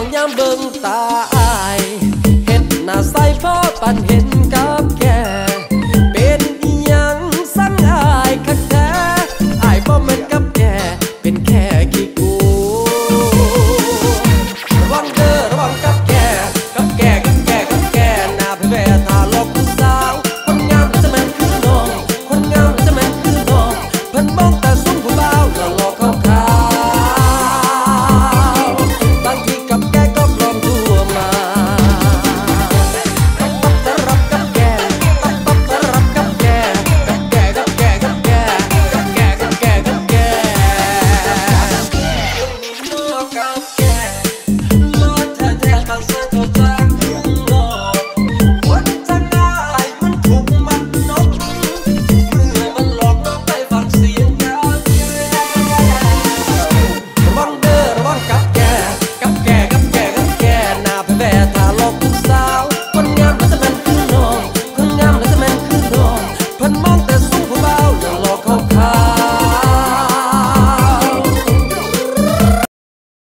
องยามเบิ่งตาอายเห็นหน้าใสพ่อปันเห็นกับแกเป็นยังสังอายคักแท้อายบ่แม่นกับแกเป็นแค่ขี้กูระวังเด้อระวังกับแกกับแกกับแกกับแกหน้าเพื่อแทาลบผู้สาวคนงามจะแม่นคือน้องคนงามจะแม่นคือน้องเพิ่นมองแต่สุ